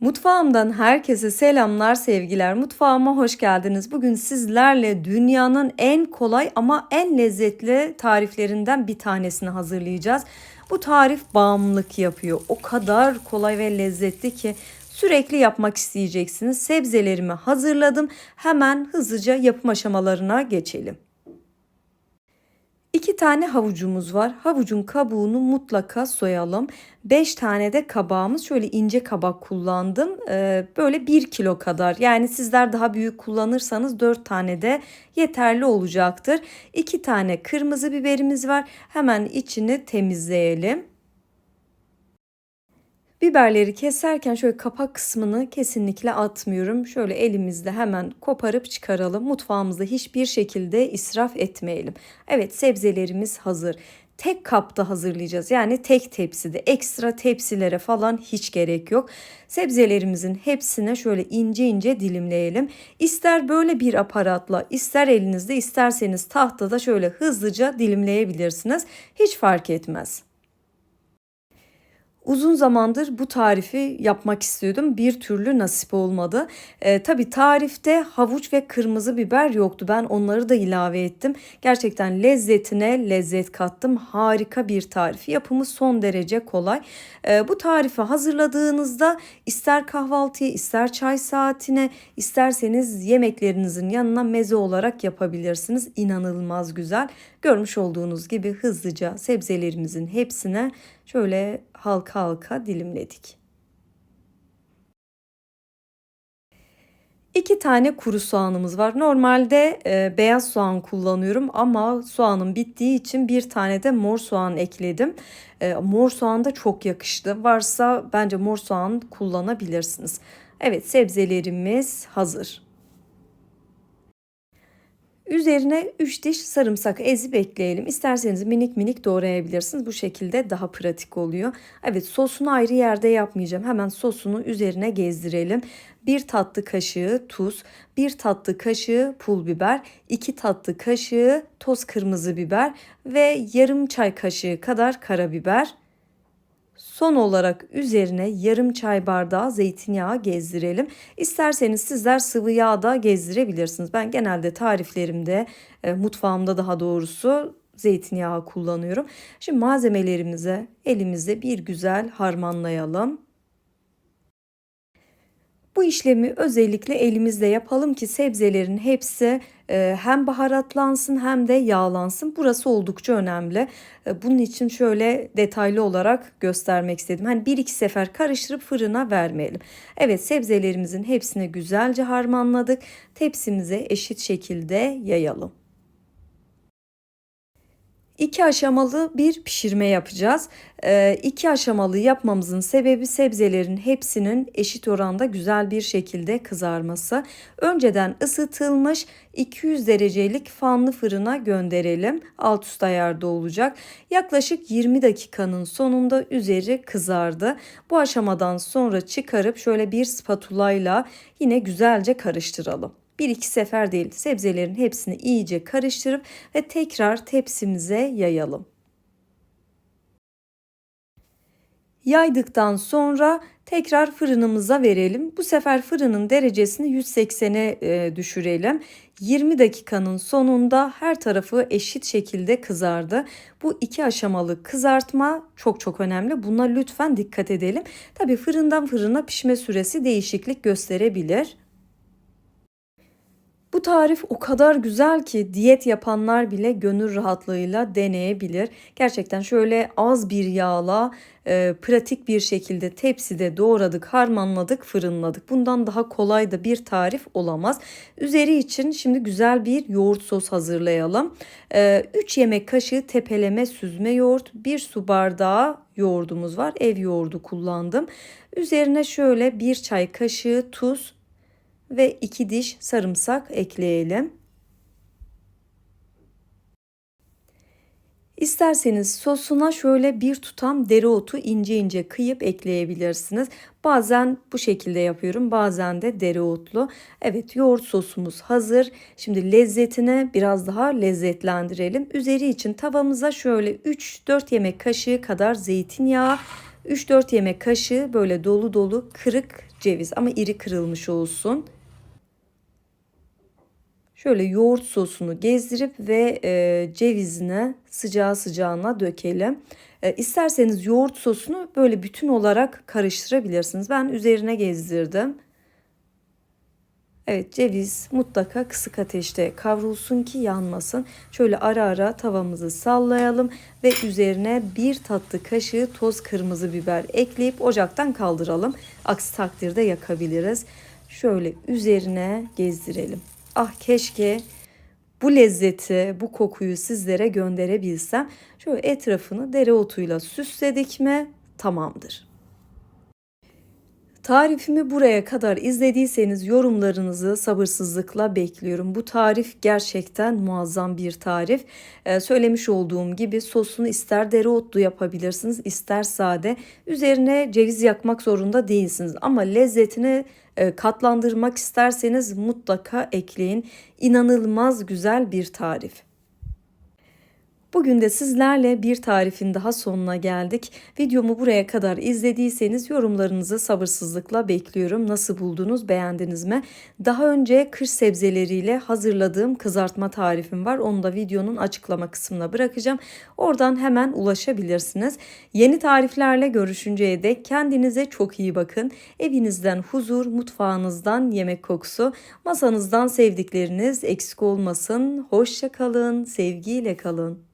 Mutfağımdan herkese selamlar, sevgiler. Mutfağıma hoş geldiniz. Bugün sizlerle dünyanın en kolay ama en lezzetli tariflerinden bir tanesini hazırlayacağız. Bu tarif bağımlılık yapıyor. O kadar kolay ve lezzetli ki sürekli yapmak isteyeceksiniz. Sebzelerimi hazırladım. Hemen hızlıca yapım aşamalarına geçelim. İki tane havucumuz var. Havucun kabuğunu mutlaka soyalım. Beş tane de kabağımız. Şöyle ince kabak kullandım. Ee, böyle bir kilo kadar. Yani sizler daha büyük kullanırsanız dört tane de yeterli olacaktır. İki tane kırmızı biberimiz var. Hemen içini temizleyelim. Biberleri keserken şöyle kapak kısmını kesinlikle atmıyorum. Şöyle elimizle hemen koparıp çıkaralım. Mutfağımızda hiçbir şekilde israf etmeyelim. Evet sebzelerimiz hazır. Tek kapta hazırlayacağız. Yani tek tepside. Ekstra tepsilere falan hiç gerek yok. Sebzelerimizin hepsine şöyle ince ince dilimleyelim. İster böyle bir aparatla, ister elinizde, isterseniz tahtada şöyle hızlıca dilimleyebilirsiniz. Hiç fark etmez. Uzun zamandır bu tarifi yapmak istiyordum. Bir türlü nasip olmadı. E, tabii tarifte havuç ve kırmızı biber yoktu. Ben onları da ilave ettim. Gerçekten lezzetine lezzet kattım. Harika bir tarif. Yapımı son derece kolay. E, bu tarifi hazırladığınızda ister kahvaltıya, ister çay saatine, isterseniz yemeklerinizin yanına meze olarak yapabilirsiniz. İnanılmaz güzel. Görmüş olduğunuz gibi hızlıca sebzelerimizin hepsine şöyle halka halka dilimledik. İki tane kuru soğanımız var. Normalde e, beyaz soğan kullanıyorum ama soğanım bittiği için bir tane de mor soğan ekledim. E, mor soğan da çok yakıştı. Varsa bence mor soğan kullanabilirsiniz. Evet sebzelerimiz hazır. Üzerine 3 diş sarımsak ezip ekleyelim. İsterseniz minik minik doğrayabilirsiniz. Bu şekilde daha pratik oluyor. Evet sosunu ayrı yerde yapmayacağım. Hemen sosunu üzerine gezdirelim. 1 tatlı kaşığı tuz, 1 tatlı kaşığı pul biber, 2 tatlı kaşığı toz kırmızı biber ve yarım çay kaşığı kadar karabiber. Son olarak üzerine yarım çay bardağı zeytinyağı gezdirelim. İsterseniz sizler sıvı yağ da gezdirebilirsiniz. Ben genelde tariflerimde e, mutfağımda daha doğrusu zeytinyağı kullanıyorum. Şimdi malzemelerimize elimizde bir güzel harmanlayalım. Bu işlemi özellikle elimizle yapalım ki sebzelerin hepsi e, hem baharatlansın hem de yağlansın. Burası oldukça önemli. E, bunun için şöyle detaylı olarak göstermek istedim. Hani bir iki sefer karıştırıp fırına vermeyelim. Evet sebzelerimizin hepsini güzelce harmanladık. Tepsimize eşit şekilde yayalım. İki aşamalı bir pişirme yapacağız. Ee, iki aşamalı yapmamızın sebebi sebzelerin hepsinin eşit oranda güzel bir şekilde kızarması. Önceden ısıtılmış 200 derecelik fanlı fırına gönderelim. Alt üst ayarda olacak. Yaklaşık 20 dakikanın sonunda üzeri kızardı. Bu aşamadan sonra çıkarıp şöyle bir spatulayla yine güzelce karıştıralım bir iki sefer değil sebzelerin hepsini iyice karıştırıp ve tekrar tepsimize yayalım. Yaydıktan sonra tekrar fırınımıza verelim. Bu sefer fırının derecesini 180'e e, düşürelim. 20 dakikanın sonunda her tarafı eşit şekilde kızardı. Bu iki aşamalı kızartma çok çok önemli. Buna lütfen dikkat edelim. Tabi fırından fırına pişme süresi değişiklik gösterebilir. Bu tarif o kadar güzel ki diyet yapanlar bile gönül rahatlığıyla deneyebilir. Gerçekten şöyle az bir yağla e, pratik bir şekilde tepside doğradık, harmanladık, fırınladık. Bundan daha kolay da bir tarif olamaz. Üzeri için şimdi güzel bir yoğurt sos hazırlayalım. E, 3 yemek kaşığı tepeleme süzme yoğurt, 1 su bardağı yoğurdumuz var. Ev yoğurdu kullandım. Üzerine şöyle 1 çay kaşığı tuz, ve 2 diş sarımsak ekleyelim. İsterseniz sosuna şöyle bir tutam dereotu ince ince kıyıp ekleyebilirsiniz. Bazen bu şekilde yapıyorum bazen de dereotlu. Evet yoğurt sosumuz hazır. Şimdi lezzetine biraz daha lezzetlendirelim. Üzeri için tavamıza şöyle 3-4 yemek kaşığı kadar zeytinyağı 3-4 yemek kaşığı böyle dolu dolu kırık ceviz ama iri kırılmış olsun. Şöyle yoğurt sosunu gezdirip ve e, cevizine sıcağı sıcağına dökelim. E, isterseniz yoğurt sosunu böyle bütün olarak karıştırabilirsiniz. Ben üzerine gezdirdim. Evet ceviz mutlaka kısık ateşte kavrulsun ki yanmasın. Şöyle ara ara tavamızı sallayalım ve üzerine bir tatlı kaşığı toz kırmızı biber ekleyip ocaktan kaldıralım. Aksi takdirde yakabiliriz. Şöyle üzerine gezdirelim. Ah keşke bu lezzeti, bu kokuyu sizlere gönderebilsem. Şöyle etrafını dereotuyla süsledik mi tamamdır. Tarifimi buraya kadar izlediyseniz yorumlarınızı sabırsızlıkla bekliyorum. Bu tarif gerçekten muazzam bir tarif. Ee, söylemiş olduğum gibi sosunu ister dereotlu yapabilirsiniz ister sade. Üzerine ceviz yakmak zorunda değilsiniz ama lezzetini katlandırmak isterseniz mutlaka ekleyin. İnanılmaz güzel bir tarif. Bugün de sizlerle bir tarifin daha sonuna geldik. Videomu buraya kadar izlediyseniz yorumlarınızı sabırsızlıkla bekliyorum. Nasıl buldunuz, beğendiniz mi? Daha önce kış sebzeleriyle hazırladığım kızartma tarifim var. Onu da videonun açıklama kısmına bırakacağım. Oradan hemen ulaşabilirsiniz. Yeni tariflerle görüşünceye dek kendinize çok iyi bakın. Evinizden huzur, mutfağınızdan yemek kokusu, masanızdan sevdikleriniz eksik olmasın. Hoşça kalın, sevgiyle kalın.